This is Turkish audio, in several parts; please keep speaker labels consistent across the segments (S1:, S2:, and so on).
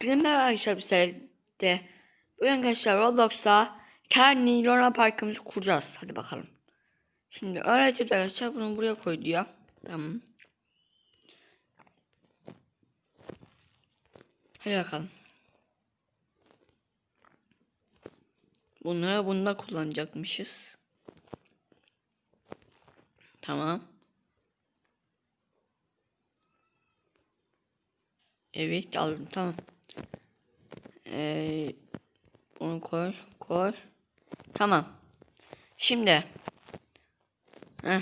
S1: Bizim merhaba arkadaşlar bir seride. Bugün arkadaşlar Roblox'ta kendi Luna Park'ımızı kuracağız. Hadi bakalım. Şimdi öğreteceğiz arkadaşlar. Bunu buraya koy diyor. Tamam. Hadi bakalım. Bunları bunda kullanacakmışız. Tamam. Evet aldım tamam. Ee, bunu koy koy. Tamam. Şimdi. Heh.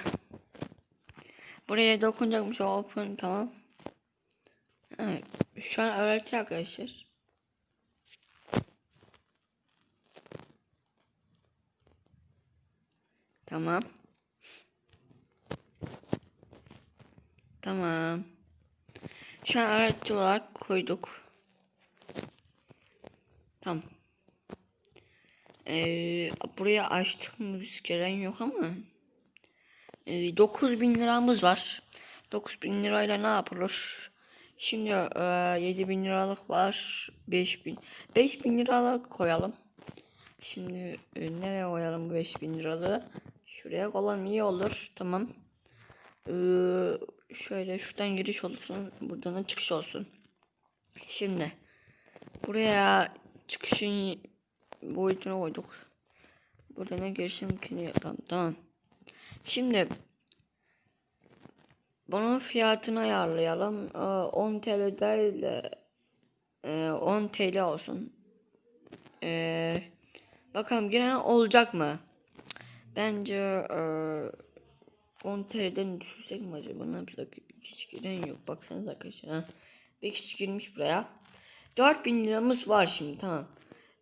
S1: Buraya dokunacakmış open tamam. Evet. Şu an öğretiyor arkadaşlar. Tamam. Tamam. Şu an öğretici olarak koyduk. Tamam. Ee, buraya açtık mı biz gelen yok ama. Ee, 9000 liramız var. 9000 lirayla ne yapılır? Şimdi e, 7000 liralık var. 5000. 5000 liralık koyalım. Şimdi e, nereye koyalım bu 5000 liralığı? Şuraya koyalım iyi olur. Tamam. Ee, şöyle şuradan giriş olsun. Buradan da çıkış olsun. Şimdi buraya çıkışın boyutunu koyduk. Buradan da girişimkini yapalım. Tamam. Şimdi bunun fiyatını ayarlayalım. Ee, 10 TL değil de e, 10 TL olsun. Ee, bakalım yine olacak mı? Bence e, 10 TL'den düşürsek mi acaba? Ne yapacak? Hiç giren yok. Baksanıza arkadaşlar. Bir kişi girmiş buraya. 4000 liramız var şimdi tamam.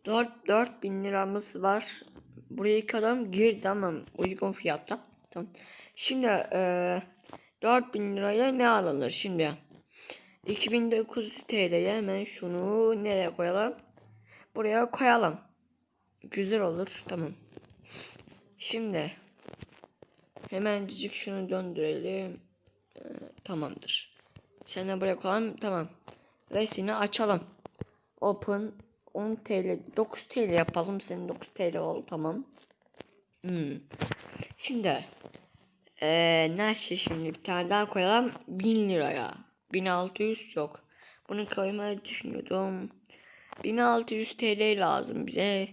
S1: 4 4000 liramız var. Buraya iki adam girdi ama uygun fiyatta. Tamam. Şimdi e, 4000 liraya ne alınır şimdi? 2900 TL'ye hemen şunu nereye koyalım? Buraya koyalım. Güzel olur. Tamam. Şimdi hemencik şunu döndürelim. Ee, tamamdır. Sen de buraya koyalım. Tamam. Ve seni açalım. Open 10 TL 9 TL yapalım. Senin 9 TL ol. Tamam. Hmm. Şimdi ee, nerede şimdi? Bir tane daha koyalım. 1000 liraya. 1600 yok bunu koymayı düşünüyordum. 1600 TL lazım bize.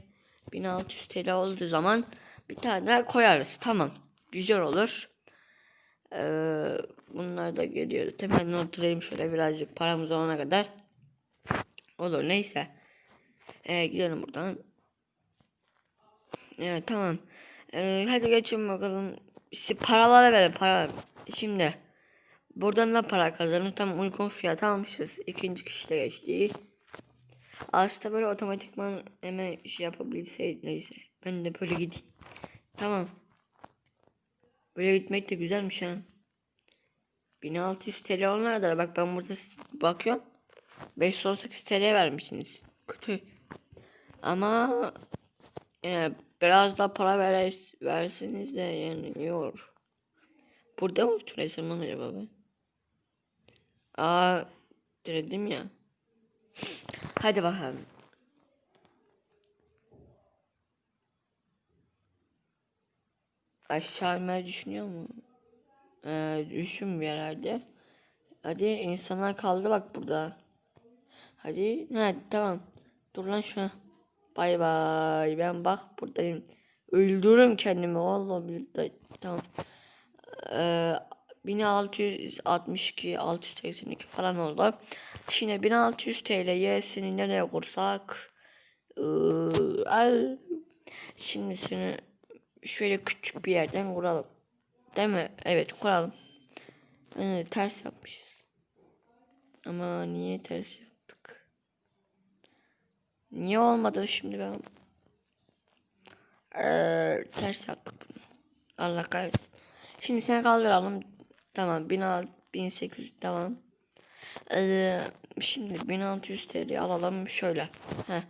S1: 1600 TL olduğu zaman bir tane daha koyarız. Tamam. Güzel olur. Ee, bunlar da geliyor. Hemen oturayım şöyle birazcık paramız olana kadar olur neyse ee, gidelim buradan Evet tamam ee, hadi geçin bakalım işte paralara verin para. Şimdi buradan da para kazanır. Tam uygun fiyat almışız. İkinci kişi de geçti. Aslında böyle otomatikman hemen şey yapabilseydi neyse. Ben de böyle gideyim. Tamam. Böyle gitmek de güzelmiş ha. 1600 TL onlar bak ben burada bakıyorum. 518 TL vermişsiniz. Kötü. Ama yine Biraz daha para veres, verseniz de yani olur. Burada mı oturuyorsam acaba ben? Aa denedim ya. Hadi bakalım. Aşağı inmeyi düşünüyor mu? Ee, düşünmüyor herhalde. Hadi insanlar kaldı bak burada. Hadi. Ha tamam. Dur lan şuna. Bay bay. Ben bak buradayım. Öldürürüm kendimi. Vallahi billahi. Tamam. Ee, 1662 682 falan oldu. Şimdi 1600 TL seni nereye kursak? Ee, şimdi seni şöyle küçük bir yerden kuralım. Değil mi? Evet kuralım. Ee, ters yapmışız. Ama niye ters yap? Niye olmadı şimdi ben? Ee, ters yaptık bunu. Allah kahretsin. Şimdi sen kaldıralım. Tamam 1800 tamam. Ee, şimdi 1600 TL alalım şöyle. Heh.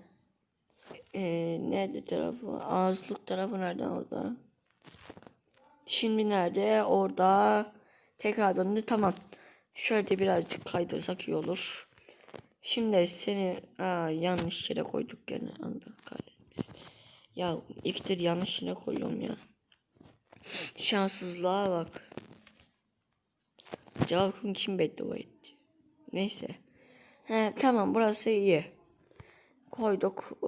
S1: Ee, nerede tarafı? Ağızlık tarafı nerede orada? Şimdi nerede? Orada. Tekrar döndü. Tamam. Şöyle birazcık kaydırsak iyi olur. Şimdi seni aa, yanlış yere koyduk gene. Allah kahretsin. Ya iktir yanlış yere koyuyorum ya. Şanssızlığa bak. Cevabın kim beddua etti? Neyse. He, tamam burası iyi. Koyduk. Ee,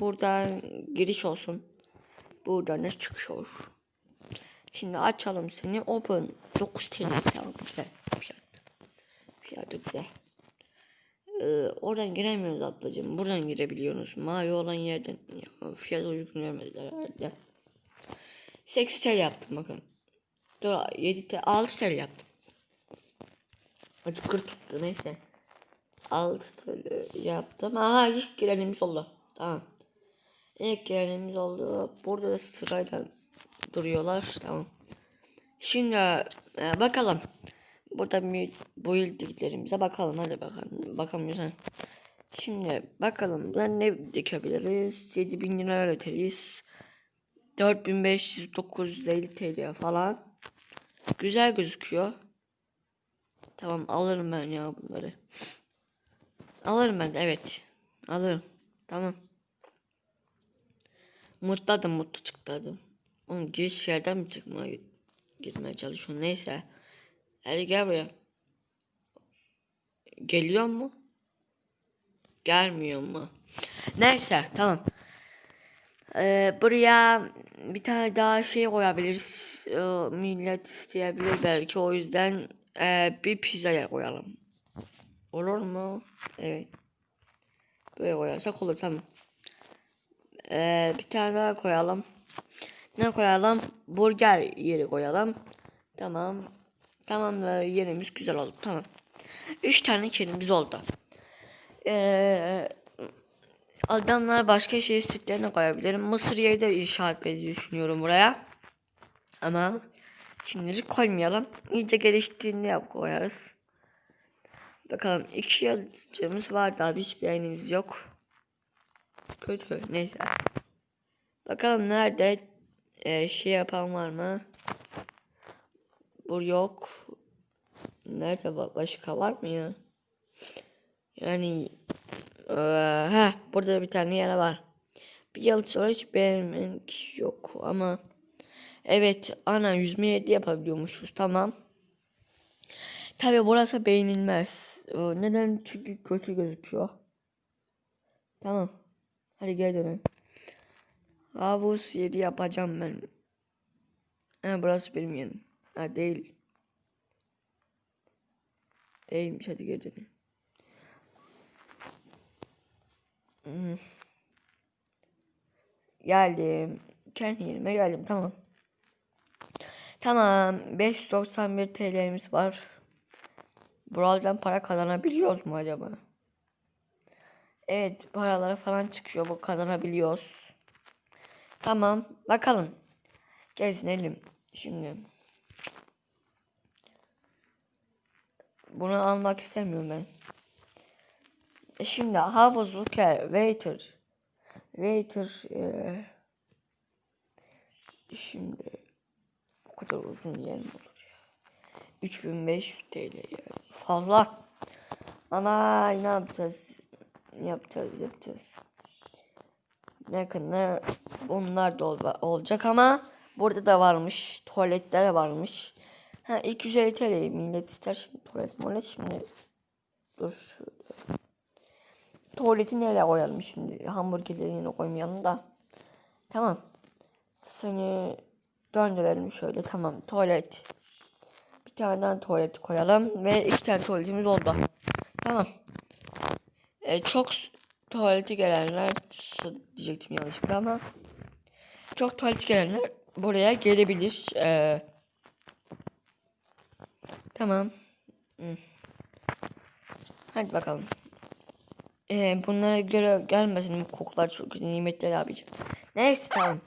S1: buradan giriş olsun. Buradan da çıkış olur. Şimdi açalım seni. Open. 9 TL. Tamam güzel. Fiyat. Fiyatı güzel. Ee, oradan giremiyoruz ablacığım. Buradan girebiliyorsunuz. Mavi olan yerden. Ya, fiyat uygun vermediler herhalde. 8 TL yaptım bakın. Dur 7 TL 6 TL yaptım. Acı kır tuttu neyse. 6 TL yaptım. Aha ilk girenimiz oldu. Tamam. İlk girenimiz oldu. Burada da sırayla duruyorlar. Tamam. Şimdi e, bakalım. Burada bir buildinglerimize bakalım. Hadi bakalım. Bakamıyorsan. Şimdi bakalım. Buradan ne dikebiliriz? 7000 lira öğretiriz. 4550 TL falan. Güzel gözüküyor. Tamam alırım ben ya bunları. Alırım ben evet. Alırım. Tamam. Mutlu adım mutlu çıktı adım. Oğlum giriş yerden mi çıkmaya girmeye çalışıyorsun neyse. Hadi gel buraya. Geliyor mu? Gelmiyor mu? Neyse tamam. Ee, buraya bir tane daha şey koyabiliriz. Ee, millet isteyebilir belki o yüzden ee, bir pizza yer koyalım. Olur mu? Evet. Böyle koyarsak olur tamam. Ee, bir tane daha koyalım. Ne koyalım? Burger yeri koyalım. Tamam. Tamam da yerimiz güzel oldu. Tamam. Üç tane kelimiz oldu. Ee, adamlar başka şey sütlerine koyabilirim. Mısır yeri de inşa etmeyi düşünüyorum buraya. Ama şimdilik koymayalım. İyice geliştiğinde koyarız. Bakalım iki yıldızımız var daha hiçbir beğenimiz yok. Kötü neyse. Bakalım nerede ee, şey yapan var mı? Bu yok. Nerede? Başka var mı ya? Yani ee, ha burada bir tane yer var. Bir yıl sonra hiç beğenmek yok ama evet ana yüzme yedi yapabiliyormuşuz tamam. Tabi burası beğenilmez. Ee, neden? Çünkü kötü gözüküyor. Tamam. Hadi gel dönelim. Havuz yeri yapacağım ben. Ha burası benim yerim. Ha değil. Değilmiş hadi geri. Hmm. Geldim. Kendi yerime geldim tamam. Tamam 591 TL'miz var. Buradan para kazanabiliyoruz mu acaba? Evet paralara falan çıkıyor bu kazanabiliyoruz. Tamam bakalım. Gezinelim şimdi. Bunu almak istemiyorum ben. E Şimdi havuzu ker waiter. Waiter e, şimdi o kadar uzun yer mi olur ya? 3500 TL yani fazla. Ama ne yapacağız? Yapacağız yapacağız. Yakında bunlar da ol- olacak ama burada da varmış tuvaletler varmış ha 250 TL millet ister şimdi tuvalet muhalet şimdi dur tuvaleti nereye koyalım şimdi? Hamburgerleri yine koymayalım da. Tamam. Seni döndürelim şöyle tamam. Tuvalet. Bir tane daha tuvalet koyalım ve iki tane tuvaletimiz oldu. Tamam. E, çok tuvaleti gelenler diyecektim yanlışlıkla ama. Çok tuvaleti gelenler buraya gelebilir. E, tamam. Hı. Hadi bakalım. E, bunlara göre gelmesin bu kokular çok kötü nimetler abicim. Neyse tamam.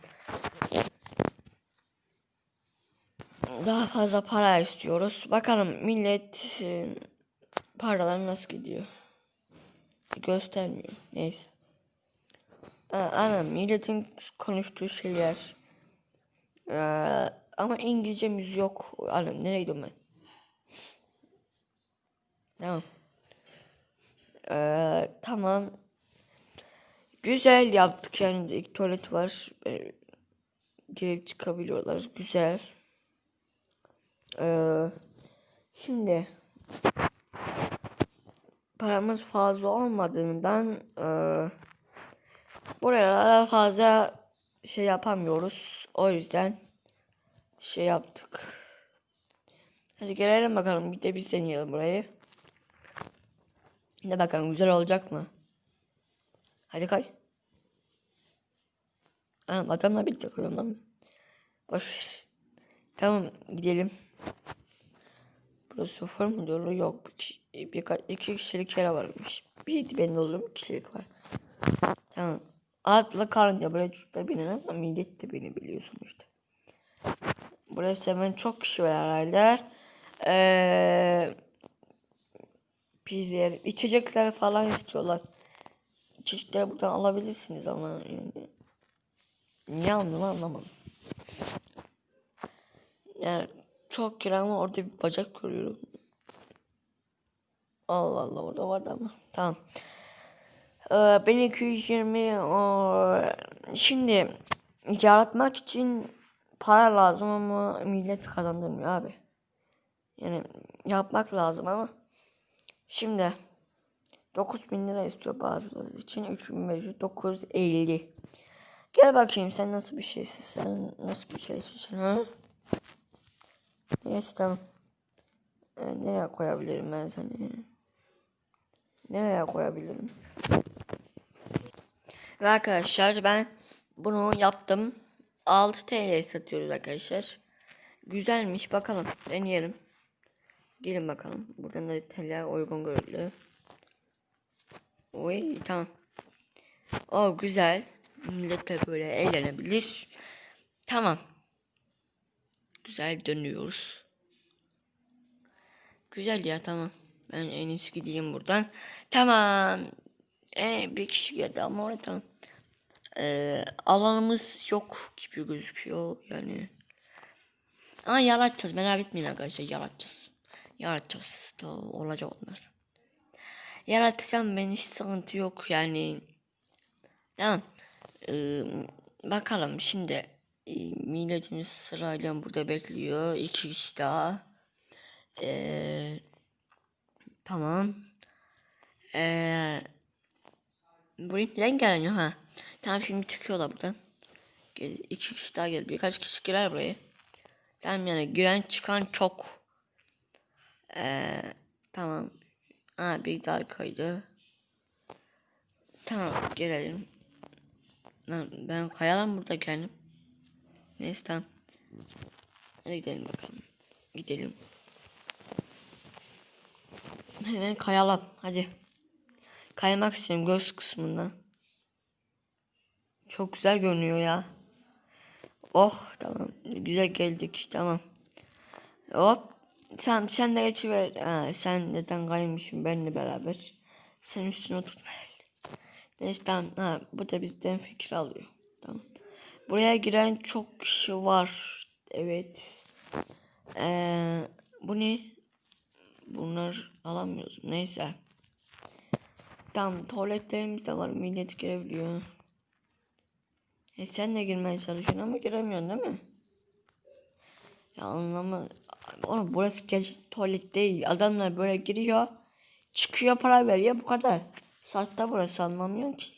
S1: Daha fazla para istiyoruz. Bakalım millet e, paralar nasıl gidiyor göstermiyor. Neyse. Aa, ana milletin konuştuğu şeyler. Ee, ama İngilizcemiz yok. Anam nereye gidiyorum ben? Tamam. Ee, tamam. Güzel yaptık yani tuvalet var. Ee, girip çıkabiliyorlar. Güzel. Ee, şimdi paramız fazla olmadığından e, buralara fazla şey yapamıyoruz. O yüzden şey yaptık. Hadi gelelim bakalım. Bir de biz deneyelim burayı. Ne bakalım güzel olacak mı? Hadi kay. Anam adamla birlikte koyuyorum lan. Boş ver. Tamam gidelim. Burası sıfır mı diyor? Yok. Bir, kişi, bir, iki kişilik yere varmış. Bir benim olduğum kişilik var. Tamam. Atla karınca buraya çocuklar binin ama millet de beni biliyor sonuçta. Burası hemen çok kişi var herhalde. Eee pizza, içecekler falan istiyorlar. İçecekleri buradan alabilirsiniz ama yani. Niye almıyorum anlamadım. Yani çok kira ama orada bir bacak görüyorum. Allah Allah orada vardı ama. Tamam. Ee, ben 220 o, şimdi yaratmak için para lazım ama millet kazandırmıyor abi. Yani yapmak lazım ama şimdi 9000 lira istiyor bazıları için 3500 950 Gel bakayım sen nasıl bir şeysin sen nasıl bir şeysin ha? Neyse tamam. Ee, nereye koyabilirim ben seni? Nereye koyabilirim? Ve arkadaşlar ben bunu yaptım. 6 TL satıyoruz arkadaşlar. Güzelmiş bakalım deneyelim. Gelin bakalım. Buradan da TL uygun görülüyor. Oy tamam. O güzel. Millet de böyle eğlenebilir. Tamam. Güzel dönüyoruz. Güzel ya tamam. Ben en iyisi gideyim buradan. Tamam. Ee, bir kişi geldi ama orada tamam. Ee, alanımız yok gibi gözüküyor yani. Ama yaratacağız merak etmeyin arkadaşlar yaratacağız. Yaratacağız da olacak onlar. Yaratacağım ben hiç sıkıntı yok yani. Tamam. Ee, bakalım şimdi e, milletimiz sırayla burada bekliyor. İki kişi daha. Ee, tamam. Ee, buraya neden gelmiyor ha? Tamam şimdi çıkıyorlar buradan. İki kişi daha gel. Birkaç kişi girer buraya. Tamam yani giren çıkan çok. Ee, tamam. Ha bir daha kaydı. Tamam gelelim. Lan ben kayalım burada kendim. Neyse tamam. Hadi gidelim bakalım. Gidelim. Hemen kayalım. Hadi. Kaymak istiyorum göz kısmında. Çok güzel görünüyor ya. Oh tamam. Güzel geldik. Tamam. Hop. Tamam sen de geçiver. Ha, sen neden kaymışsın benimle beraber. Sen üstüne oturma. Neyse tamam. Ha, bu da bizden fikir alıyor. Tamam. Buraya giren çok kişi var. Evet. Ee, bu ne? Bunlar alamıyoruz. Neyse. Tamam tuvaletlerimiz de var. Millet girebiliyor. E sen de girmeye çalışıyorsun ama giremiyorsun değil mi? Ya anlama. Oğlum burası gerçek tuvalet değil. Adamlar böyle giriyor. Çıkıyor para veriyor bu kadar. Saatte burası anlamıyorum ki.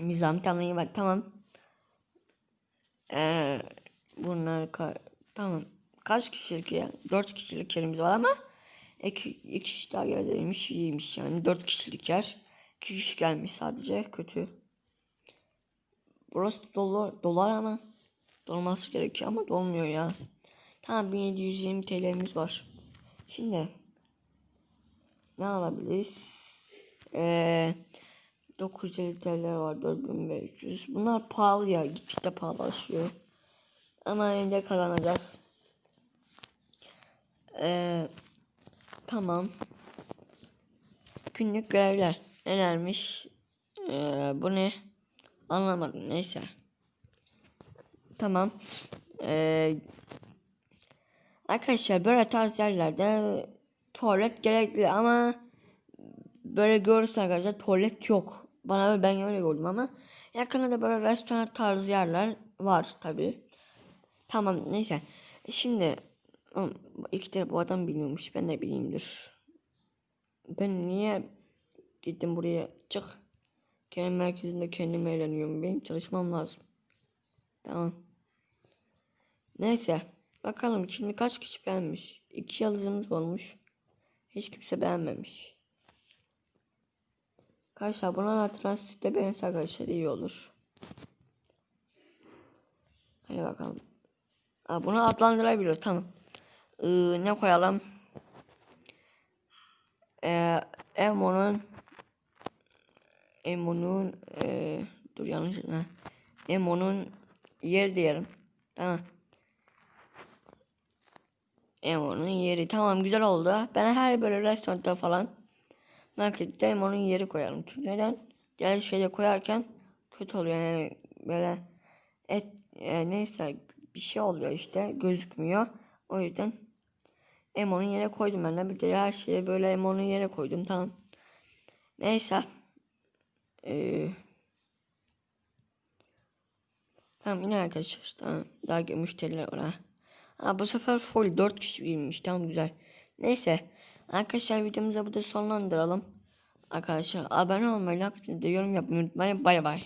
S1: Nizam tamam bak tamam. Ee, bunlar ka tamam. Kaç kişilik ya? Dört kişilik yerimiz var ama iki, iki kişi daha gelmiş iyiymiş yani. Dört kişilik yer. İki kişi gelmiş sadece kötü. Burası dolu, dolar ama dolması gerekiyor ama dolmuyor ya. Tamam 1720 TL'miz var. Şimdi ne alabiliriz? Ee, 950 TL var 4500. Bunlar pahalı ya. Gittikçe pahalılaşıyor. Ama yine kazanacağız. Ee, tamam. Günlük görevler. Nelermiş? Ee, bu ne? Anlamadım. Neyse. Tamam. Ee, arkadaşlar böyle tarz yerlerde tuvalet gerekli ama böyle görürsen arkadaşlar tuvalet yok. Bana öyle ben öyle gördüm ama yakında da böyle restoran tarzı yerler var tabi. Tamam neyse. Şimdi iki kere bu adam bilmiyormuş. Ben de bileyimdir. Ben niye gittim buraya? Çık. Kendi merkezinde kendim eğleniyorum. Benim çalışmam lazım. Tamam. Neyse. Bakalım şimdi kaç kişi beğenmiş? İki yıldızımız olmuş. Hiç kimse beğenmemiş. Arkadaşlar buna anlatılan site beğenirse arkadaşlar iyi olur. Hadi bakalım. Aa, bunu adlandırabiliyor tamam. Ee, ne koyalım? Ee, Emo'nun Emo'nun ee, dur yanlış. Emo'nun yer diyelim. Tamam. Emo'nun yeri tamam güzel oldu. Ben her böyle restoranda falan markette Emo'nun yeri koyalım. Çünkü neden? Diğer şeyle koyarken kötü oluyor yani böyle et e, neyse bir şey oluyor işte gözükmüyor. O yüzden Emo'nun yere koydum ben de. Bir de her şeye böyle Emo'nun yere koydum tamam. Neyse. Ee, tamam yine arkadaşlar. Tamam. Daha müşteriler var ha. Bu sefer full 4 kişi girmiş. Tamam güzel. Neyse. Arkadaşlar videomuzu burada sonlandıralım. Arkadaşlar abone olmayı, like yorum yapmayı unutmayın. Bay bay.